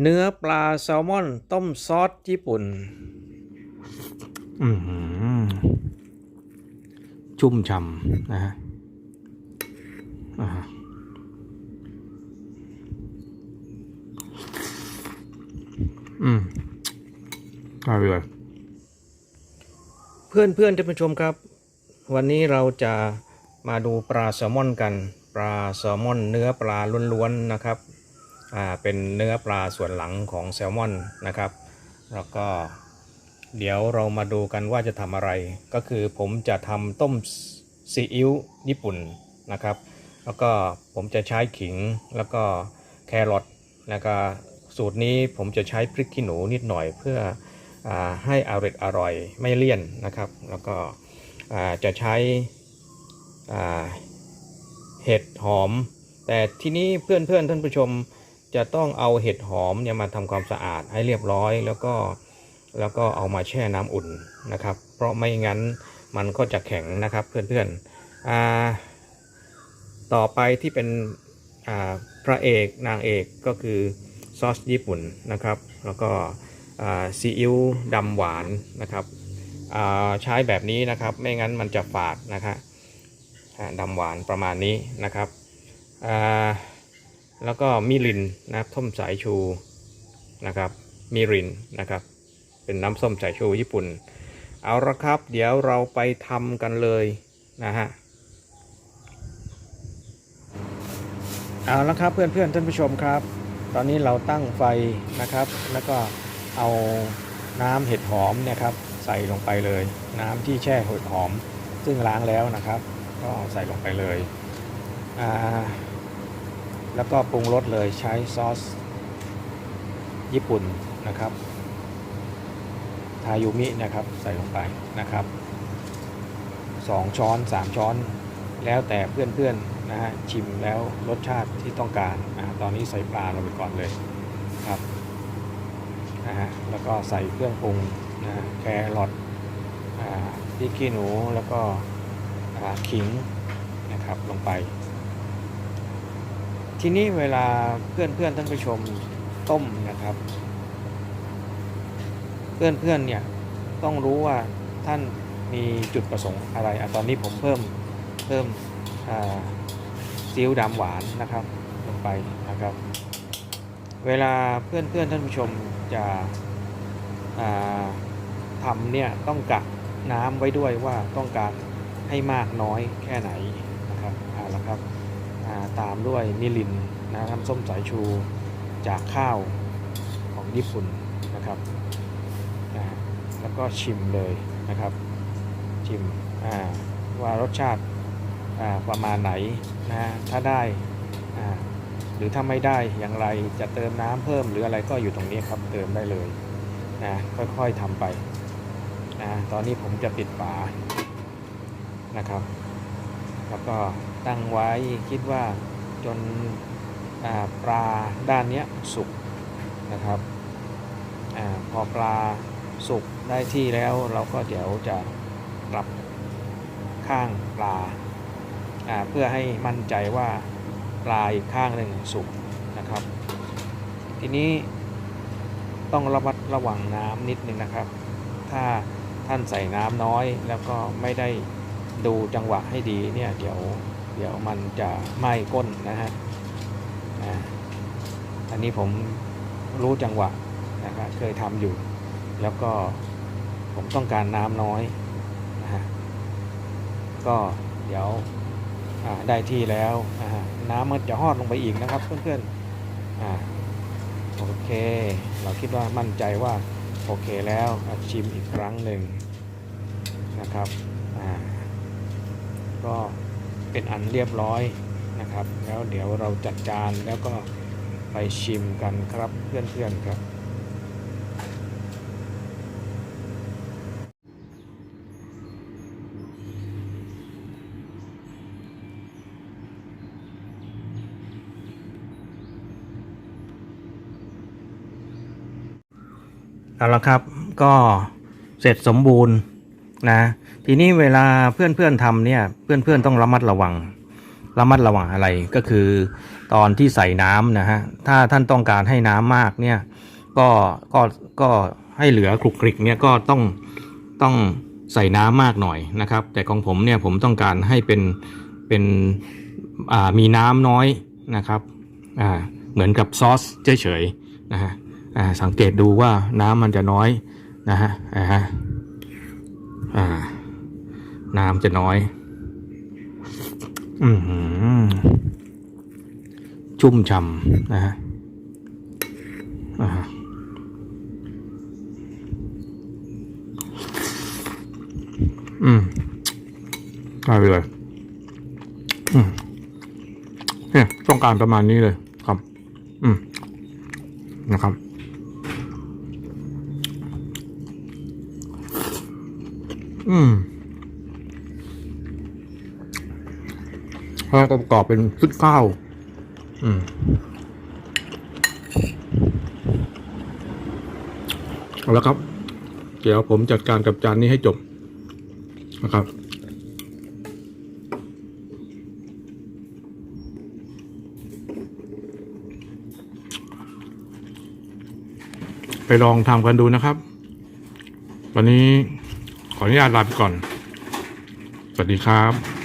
เนื้อปลาแซลมอน ต้มซอสญี่ปุ่น อือหือชุ่มฉ่ำนะฮะอ่าฮะอืมอร่อยเพื่อนเพื่อนท่านผู้ชมครับ วันนี้เราจะมาดูปลาแซลมอนกัน ปลาแซลมอนเนื้อปลาล้วนๆนะครับอ่า เป็นเนื้อปลาส่วนหลังของแซลมอนนะครับ แล้วก็เดี๋ยวเรามาดูกันว่าจะทำอะไร ก็คือผมจะทำต้มซีอิ๊วญี่ปุ่นนะครับ แล้วก็ผมจะใช้ขิงแล้วก็แครอทแล้วก็สูตรนี้ผมจะใช้พริกขี้หนูนิดหน่อยเพื่ออให้อร่อยอร่อยไม่เลี่ยนนะครับ แล้วก็จะใช้เห็ดหอม แต่ที่นี้เพื่อนเพื่อนท่านผู้ชม จะต้องเอาเห็ดหอมเนี่ยมาทำความสะอาดให้เรียบร้อย แล้วก็แล้วก็เอามาแช่น้ำอุ่นนะครับ เพราะไม่งั้นมันก็จะแข็งนะครับเพื่อนๆอ่าต่อไปที่เป็นอ่าพระเอกนางเอกก็คือซอสญี่ปุ่นนะครับ แล้วก็ซีอิ๊วดำหวานนะครับใช้แบบนี้นะครับไม่งั้นมันจะฝาดนะครับดำหวานประมาณนี้นะครับ แล้วก็มิรินนะครับส้มสายชูนะครับมิรินนะครับ เป็นน้ำส้มสายชูญี่ปุ่น เอาละครับ เดี๋ยวเราไปทำกันเลยนะฮะเอาละครับเพื่อนเพื่อนท่านผู้ชมครับ ตอนนี้เราตั้งไฟนะครับ แล้วก็เอาน้ำเห็ดหอมเนี่ยครับ ใส่ลงไปเลย น้ำที่แช่เห็ดหอม ซึ่งล้างแล้วนะครับ ก็ใส่ลงไปเลยอ่า แล้วก็ปรุงรสเลยใช้ซอส ญี่ปุ่นนะครับทายุมินะครับใส่ลงไปนะครับ 2 ช้อน 3 ช้อน แล้วแต่เพื่อนๆนะฮะชิมแล้วรสชาติที่ต้องการอ่าตอนนี้ใส่ปลาลงไปก่อนเลยครับนะฮะแล้วก็ใส่เครื่องปรุงนะแครอทพริกขี้หนูแล้วก็ขิงนะครับลงไป ทีนี้เวลาเพื่อนๆท่านผู้ชมต้มนะครับ เพื่อนๆเนี่ยต้องรู้ว่าท่านมีจุดประสงค์อะไรอะตอนนี้ผมเพิ่มเพิ่มซีอิ๊วดำหวานนะครับลงไปนะครับ เวลาเพื่อนๆท่านผู้ชมจะทำเนี่ยต้องกะน้ำไว้ด้วยว่าต้องการให้มากน้อยแค่ไหนนะครับเอาละครับ ตามด้วยมิรินนะน้ำส้มสายชูจากข้าวของญี่ปุ่นนะครับแล้วก็ชิมเลยนะครับชิมว่ารสชาติประมาณไหนนะถ้าได้หรือถ้าไม่ได้อย่างไรจะเติมน้ำเพิ่มหรืออะไรก็อยู่ตรงนี้ครับเติมได้เลยนะค่อยๆทำไปนะตอนนี้ผมจะปิดฝานะครับ แล้วก็ตั้งไว้คิดว่าจนาปลาด้านนี้สุกนะครับอพอปลาสุกได้ที่แล้วเราก็เดี๋ยวจะกลับข้างปลาาเพื่อให้มั่นใจว่าปลาอีกข้างหนึ่งสุกนะครับ ทีนี้ต้องระมัดระวังน้ำนิดนึงนะครับ ถ้าท่านใส่น้ำน้อยแล้วก็ไม่ได้ ดูจังหวะให้ดีเนี่ยเดี๋ยวเดี๋ยวมันจะไหม้ก้นนะฮะอันนี้ผมรู้จังหวะนะครับเคยทำอยู่ แล้วก็ผมต้องการน้ำน้อยนะฮะก็เดี๋ยวได้ที่แล้วน้ำมันจะหอดลงไปอีกนะครับเพื่อนๆอโอเค เราคิดว่ามั่นใจว่าโอเคแล้วชิมอีกครั้งหนึ่งนะครับอ่า ก็เป็นอันเรียบร้อยนะครับ แล้วเดี๋ยวเราจัดจานแล้วก็ไปชิมกันครับเพื่อนๆครับ เอาละครับก็เสร็จสมบูรณ์ นะ ทีนี้เวลาเพื่อนๆทำเนี่ยเพื่อนๆต้องระมัดระวัง ระมัดระวังอะไรก็คือ ตอนที่ใส่น้ำนะฮะถ้าท่านต้องการให้น้ำมากเนี่ยก็ก็ก็ให้เหลือคลุกคลิกเนี่ยก็ต้องต้องใส่น้ำมากหน่อยนะครับ แต่ของผมเนี่ยผมต้องการให้เป็นเป็นอ่ามีน้ำน้อยนะครับอ่าเหมือนกับซอสเฉยๆนะฮะสังเกตดูว่าน้ำมันจะน้อยนะฮะ อ่า น้ำจะน้อย อือหือชุ่มฉ่ำนะฮะอ่าฮะอืมได้เลยอืมเนี่ยต้องการประมาณนี้เลยครับ อืมนะครับ อืมแล้วก็ปรอบเป็นชุดข้าว อืมเอาละครับ เดี๋ยวผมจัดการกับจานนี้ให้จบนะครับ ไปลองทำกันดูนะครับวันนี้ ขออนุญาตลาไปก่อน สวัสดีครับ